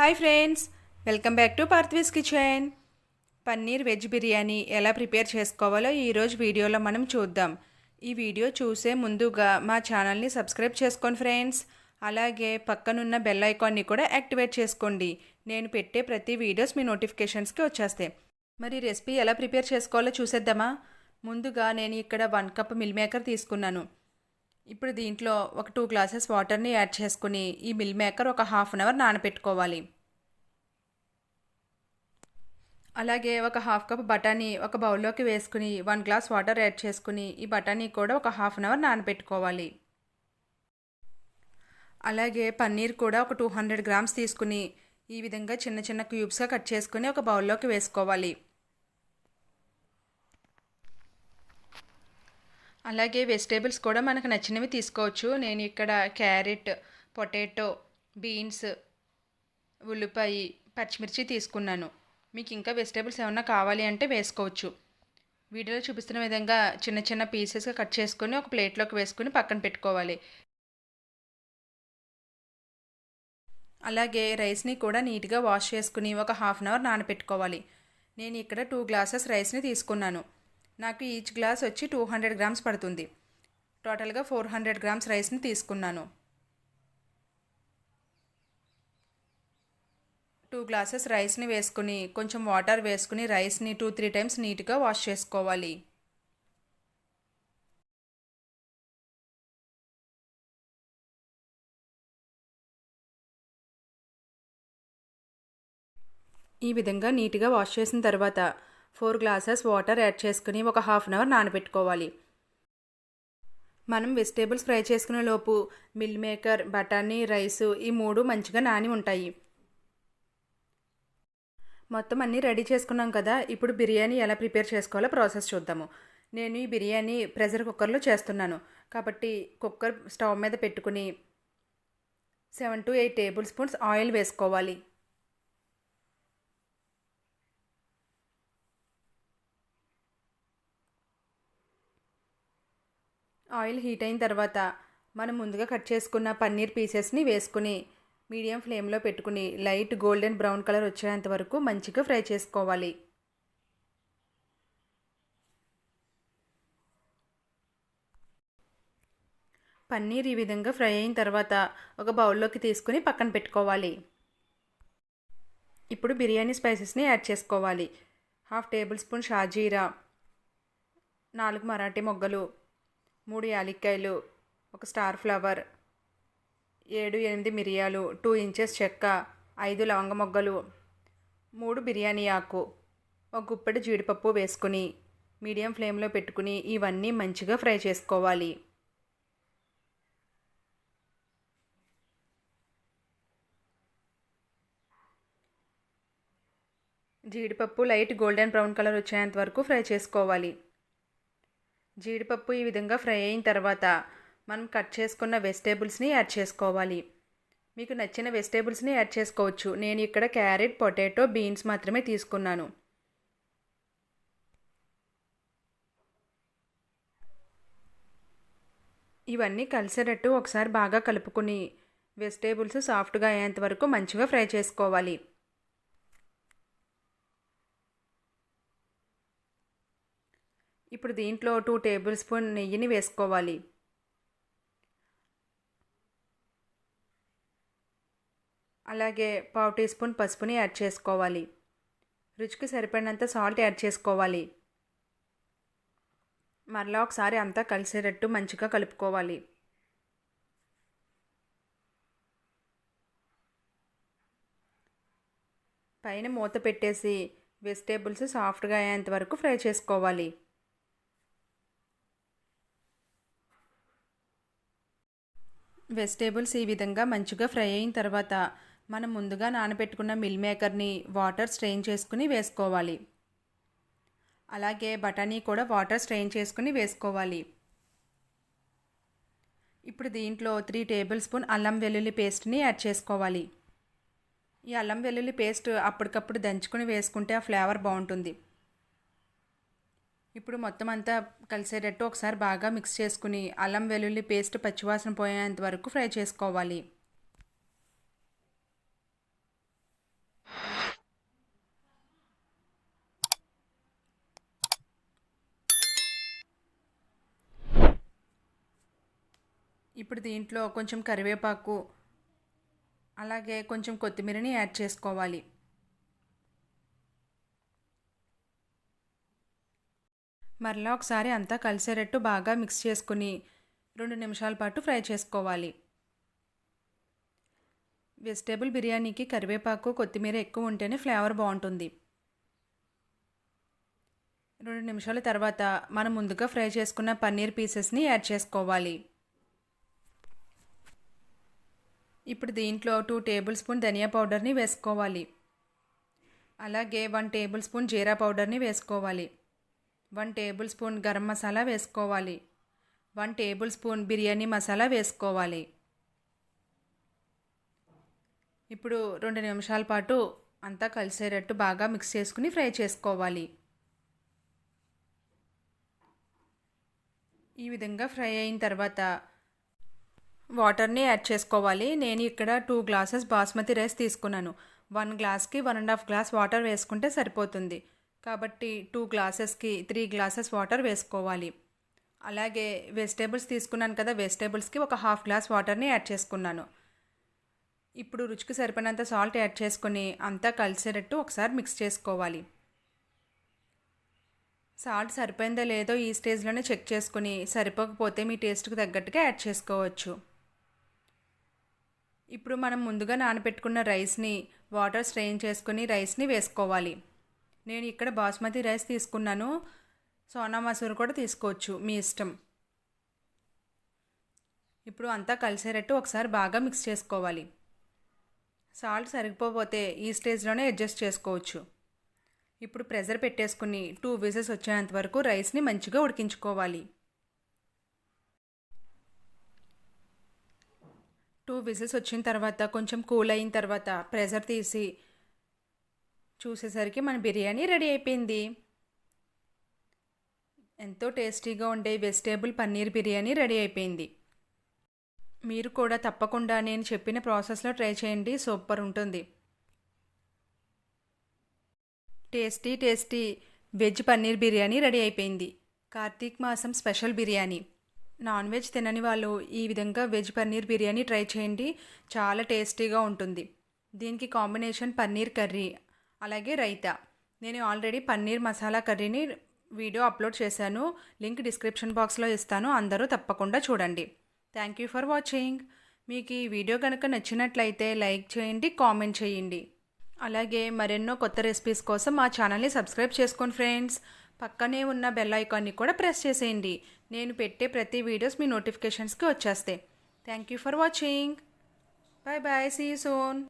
Hi friends welcome back to Parthavi's kitchen. Paneer veg biryani ఎలా prepare చేసుకోవాలో ఈరోజు వీడియోలో మనం చూద్దాం. ఈ వీడియో చూసే ముందుగా మా ఛానల్ని సబ్స్క్రైబ్ చేసుకోండి ఫ్రెండ్స్. అలాగే పక్కనున్న బెల్ ఐకాన్ని కూడా యాక్టివేట్ చేసుకోండి. నేను పెట్టే ప్రతి వీడియోస్ మీ నోటిఫికేషన్స్కి వచ్చేస్తాయి. మరి రెసిపీ ఎలా ప్రిపేర్ చేసుకోవాలో చూసేద్దామా? ముందుగా నేను ఇక్కడ వన్ కప్ మిల్ మేకర్ తీసుకున్నాను. ఇప్పుడు దీంట్లో ఒక టూ గ్లాసెస్ వాటర్ని యాడ్ చేసుకుని ఈ మిల్ మేకర్ ఒక హాఫ్ అన్ అవర్ నానబెట్టుకోవాలి అలాగే ఒక హాఫ్ కప్ బఠానీ ఒక బౌల్లోకి వేసుకుని వన్ గ్లాస్ వాటర్ యాడ్ చేసుకుని ఈ బఠానీ కూడా ఒక హాఫ్ అన్ అవర్ నానబెట్టుకోవాలి అలాగే పన్నీర్ కూడా ఒక టూ హండ్రెడ్ గ్రామ్స్ తీసుకుని ఈ విధంగా చిన్న చిన్న క్యూబ్స్గా కట్ చేసుకుని ఒక బౌల్లోకి వేసుకోవాలి. అలాగే వెజిటేబుల్స్ కూడా మనకు నచ్చినవి తీసుకోవచ్చు. నేను ఇక్కడ క్యారెట్ పొటాటో బీన్స్ ఉల్లిపాయ పచ్చిమిర్చి తీసుకున్నాను. మీకు ఇంకా వెజిటేబుల్స్ ఏమన్నా కావాలి అంటే వేసుకోవచ్చు. వీడియోలో చూపిస్తున్న విధంగా చిన్న చిన్న పీసెస్గా కట్ చేసుకొని ఒక ప్లేట్లోకి వేసుకుని పక్కన పెట్టుకోవాలి. అలాగే రైస్ని కూడా నీట్గా వాష్ చేసుకుని ఒక హాఫ్ అన్ అవర్ నానబెట్టుకోవాలి. నేను ఇక్కడ టూ గ్లాసెస్ రైస్ని తీసుకున్నాను. నాకు ఈచ్ గ్లాస్ వచ్చి టూ హండ్రెడ్ గ్రామ్స్ పడుతుంది. టోటల్గా ఫోర్ హండ్రెడ్ గ్రామ్స్ రైస్ని తీసుకున్నాను. టూ గ్లాసెస్ రైస్ని వేసుకుని కొంచెం వాటర్ వేసుకుని రైస్ని టూ త్రీ టైమ్స్ నీట్గా వాష్ చేసుకోవాలి. ఈ విధంగా నీట్గా వాష్ చేసిన తర్వాత ఫోర్ గ్లాసెస్ వాటర్ యాడ్ చేసుకుని ఒక హాఫ్ అన్ అవర్ నానబెట్టుకోవాలి. మనం వెజిటేబుల్స్ ఫ్రై చేసుకునే లోపు మిల్ మేకర్ బఠానీ రైసు ఈ మూడు మంచిగా నాని ఉంటాయి. మొత్తం అన్నీ రెడీ చేసుకున్నాం కదా ఇప్పుడు బిర్యానీ ఎలా ప్రిపేర్ చేసుకోవాలో ప్రాసెస్ చూద్దాము. నేను ఈ బిర్యానీ ప్రెషర్ కుక్కర్లో చేస్తున్నాను. కాబట్టి కుక్కర్ స్టవ్ మీద పెట్టుకుని seven to eight tablespoons oil వేసుకోవాలి. ఆయిల్ హీట్ అయిన తర్వాత మనం ముందుగా కట్ చేసుకున్న పన్నీర్ పీసెస్ని వేసుకుని మీడియం ఫ్లేమ్లో పెట్టుకుని లైట్ గోల్డెన్ బ్రౌన్ కలర్ వచ్చేంత వరకు మంచిగా ఫ్రై చేసుకోవాలి. పన్నీర్ ఈ విధంగా ఫ్రై అయిన తర్వాత ఒక బౌల్లోకి తీసుకుని పక్కన పెట్టుకోవాలి. ఇప్పుడు బిర్యానీ స్పైసెస్ని యాడ్ చేసుకోవాలి. హాఫ్ టేబుల్ స్పూన్ షాజీరా నాలుగు మరాఠీ మొగ్గలు మూడు యాలక్కాయలు ఒక స్టార్ ఫ్లవర్ ఏడు ఎనిమిది మిరియాలు టూ ఇంచెస్ చెక్క ఐదు లవంగ మొగ్గలు మూడు బిర్యానీ ఆకు ఒక గుప్పెడు జీడిపప్పు వేసుకుని మీడియం ఫ్లేమ్లో పెట్టుకుని ఇవన్నీ మంచిగా ఫ్రై చేసుకోవాలి. జీడిపప్పు లైట్ గోల్డెన్ బ్రౌన్ కలర్ వచ్చేంత వరకు ఫ్రై చేసుకోవాలి. జీడిపప్పు ఈ విధంగా ఫ్రై అయిన తర్వాత మనం కట్ చేసుకున్న వెజిటేబుల్స్ని యాడ్ చేసుకోవాలి. మీకు నచ్చిన వెజిటేబుల్స్ని యాడ్ చేసుకోవచ్చు. నేను ఇక్కడ క్యారెట్ పొటాటో బీన్స్ మాత్రమే తీసుకున్నాను. ఇవన్నీ కలిసేటట్టు ఒకసారి బాగా కలుపుకుని వెజిటేబుల్స్ సాఫ్ట్గా అయ్యేంత వరకు మంచిగా ఫ్రై చేసుకోవాలి. ఇప్పుడు దీంట్లో టూ టేబుల్ స్పూన్ నెయ్యిని వేసుకోవాలి. అలాగే పావు టీ స్పూన్ పసుపుని యాడ్ చేసుకోవాలి. రుచికి సరిపడినంత సాల్ట్ యాడ్ చేసుకోవాలి. మరలా ఒకసారి అంతా కలిసేటట్టు మంచిగా కలుపుకోవాలి. పైన మూత పెట్టేసి వెజిటేబుల్స్ సాఫ్ట్గా అయ్యేంత వరకు ఫ్రై చేసుకోవాలి. వెజిటేబుల్స్ ఈ విధంగా మంచిగా ఫ్రై అయిన తర్వాత మనం ముందుగా నానబెట్టుకున్న మిల్ మేకర్ని వాటర్ స్ట్రెయిన్ చేసుకుని వేసుకోవాలి. అలాగే బఠానీ కూడా వాటర్ స్ట్రెయిన్ చేసుకుని వేసుకోవాలి. ఇప్పుడు దీంట్లో త్రీ టేబుల్ స్పూన్ అల్లం వెల్లుల్లి పేస్ట్ని యాడ్ చేసుకోవాలి. ఈ అల్లం వెల్లుల్లి పేస్ట్ అప్పటికప్పుడు దంచుకుని వేసుకుంటే ఆ ఫ్లేవర్ బాగుంటుంది. ఇప్పుడు మొత్తం అంతా కలిసేటట్టు ఒకసారి బాగా మిక్స్ చేసుకుని అల్లం వెల్లుల్లి పేస్ట్ పచ్చివాసన పోయేంత వరకు ఫ్రై చేసుకోవాలి. ఇప్పుడు దీంట్లో కొంచెం కరివేపాకు అలాగే కొంచెం కొత్తిమీరని యాడ్ చేసుకోవాలి. మరలా ఒకసారి అంతా కలిసేటట్టు బాగా మిక్స్ చేసుకుని రెండు నిమిషాల పాటు ఫ్రై చేసుకోవాలి. వెజిటేబుల్ బిర్యానీకి కరివేపాకు కొత్తిమీర ఎక్కువ ఉంటేనే ఫ్లేవర్ బాగుంటుంది. రెండు నిమిషాల తర్వాత మనం ముందుగా ఫ్రై చేసుకున్న పన్నీర్ పీసెస్ని యాడ్ చేసుకోవాలి. ఇప్పుడు దీంట్లో టూ టేబుల్ స్పూన్ ధనియా పౌడర్ని వేసుకోవాలి. అలాగే వన్ టేబుల్ స్పూన్ జీరా పౌడర్ని వేసుకోవాలి. One tablespoon garam masala వేసుకోవాలి. One tablespoon biryani masala వేసుకోవాలి. ఇప్పుడు రెండు నిమిషాల పాటు అంతా కలిసేటట్టు బాగా మిక్స్ చేసుకుని ఫ్రై చేసుకోవాలి. ఈ విధంగా ఫ్రై అయిన తర్వాత వాటర్ని యాడ్ చేసుకోవాలి. నేను ఇక్కడ టూ గ్లాసెస్ బాస్మతి రైస్ తీసుకున్నాను. వన్ గ్లాస్కి one and half glass water వేసుకుంటే సరిపోతుంది. కాబట్టి టూ గ్లాసెస్కి త్రీ గ్లాసెస్ వాటర్ వేసుకోవాలి. అలాగే వెజిటేబుల్స్ తీసుకున్నాను కదా వెజిటేబుల్స్కి ఒక హాఫ్ గ్లాస్ వాటర్ని యాడ్ చేసుకున్నాను. ఇప్పుడు రుచికి సరిపడినంత సాల్ట్ యాడ్ చేసుకొని అంతా కలిసేటట్టు ఒకసారి మిక్స్ చేసుకోవాలి. సాల్ట్ సరిపోయిందో లేదో ఈ స్టేజ్లోనే చెక్ చేసుకుని సరిపోకపోతే మీ టేస్ట్కి తగ్గట్టుగా యాడ్ చేసుకోవచ్చు. ఇప్పుడు మనం ముందుగా నానబెట్టుకున్న రైస్ని వాటర్ స్ట్రెయిన్ చేసుకుని రైస్ని వేసుకోవాలి. నేను ఇక్కడ బాస్మతి రైస్ తీసుకున్నాను. సోనా మసూర్ కూడా తీసుకోవచ్చు మీ ఇష్టం. ఇప్పుడు అంతా కలిసేటట్టు ఒకసారి బాగా మిక్స్ చేసుకోవాలి. సాల్ట్ సరిగిపోతే ఈ స్టేజ్లోనే అడ్జస్ట్ చేసుకోవచ్చు. ఇప్పుడు ప్రెజర్ పెట్టేసుకుని టూ విజెస్ వచ్చేంత వరకు రైస్ని మంచిగా ఉడికించుకోవాలి. టూ విజిల్స్ వచ్చిన తర్వాత కొంచెం కూల్ అయిన తర్వాత ప్రెజర్ తీసి చూసేసరికి మన బిర్యానీ రెడీ అయిపోయింది. ఎంతో టేస్టీగా ఉండే వెజిటేబుల్ పన్నీర్ బిర్యానీ రెడీ అయిపోయింది. మీరు కూడా తప్పకుండా నేను చెప్పిన ప్రాసెస్లో ట్రై చేయండి సూపర్ ఉంటుంది. Tasty tasty veg paneer biryani ready అయిపోయింది. కార్తీక్ మాసం స్పెషల్ బిర్యానీ. నాన్ వెజ్ తినని వాళ్ళు ఈ విధంగా వెజ్ పన్నీర్ బిర్యానీ ట్రై చేయండి చాలా టేస్టీగా ఉంటుంది. దీనికి కాంబినేషన్ పన్నీర్ కర్రీ అలాగే రైతా. నేను ఆల్రెడీ పన్నీర్ మసాలా కర్రీని వీడియో అప్లోడ్ చేశాను. లింక్ డిస్క్రిప్షన్ బాక్స్లో ఇస్తాను. అందరూ తప్పకుండా చూడండి. Thank you for watching. మీకు ఈ వీడియో కనుక నచ్చినట్లయితే లైక్ చేయండి కామెంట్ చేయండి. అలాగే మరెన్నో కొత్త రెసిపీస్ కోసం మా ఛానల్ని సబ్స్క్రైబ్ చేసుకోండి ఫ్రెండ్స్. పక్కనే ఉన్న బెల్ ఐకాన్ని కూడా ప్రెస్ చేసేయండి. నేను పెట్టే ప్రతి వీడియోస్ మీ నోటిఫికేషన్స్కి వచ్చేస్తాయి. Thank you for watching. Bye bye see soon.